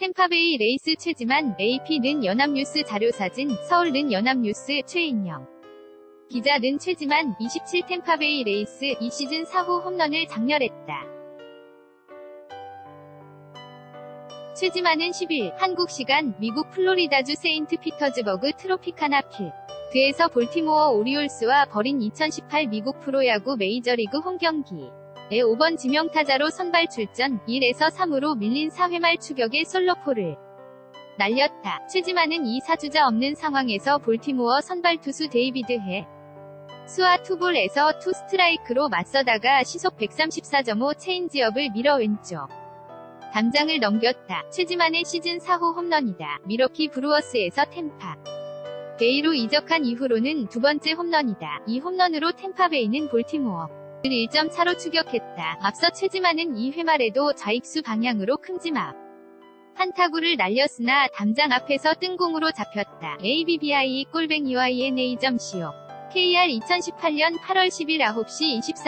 템파베이 레이스 최지만 AP는 연합뉴스 자료사진 서울는 연합뉴스 최인영. 기자는 최지만 27 템파베이 레이스 이 시즌 4호 홈런을 장렬했다. 최지만은 10일 한국 시간 미국 플로리다주 세인트 피터즈버그 트로피카나 필. 드에서 볼티모어 오리올스와 벌인 2018 미국 프로야구 메이저리그 홈경기 에 5번 지명타자로 선발 출전 1에서 3으로 밀린 4회 말 추격의 솔로포를 날렸다. 최지만은 이 사주자 없는 상황에서 볼티모어 선발 투수 데이비드 해 수와 투볼에서 투 스트라이크로 맞서다가 시속 134.5 체인지업을 밀어 왼쪽 담장을 넘겼다. 최지만의 시즌 4호 홈런이다. 미러키 브루어스에서 템파 베이로 이적한 이후로는 두 번째 홈런이다. 이 홈런으로 템파베이는 볼티모어 를 1점 차로 추격했다. 앞서 최지만은 2회 말에도 좌익수 방향으로 큼지막 한타구를 날렸으나 담장 앞에서 뜬공으로 잡혔다. ABBI 꼴뱅 UINA.co KR 2018년 8월 10일 9시 24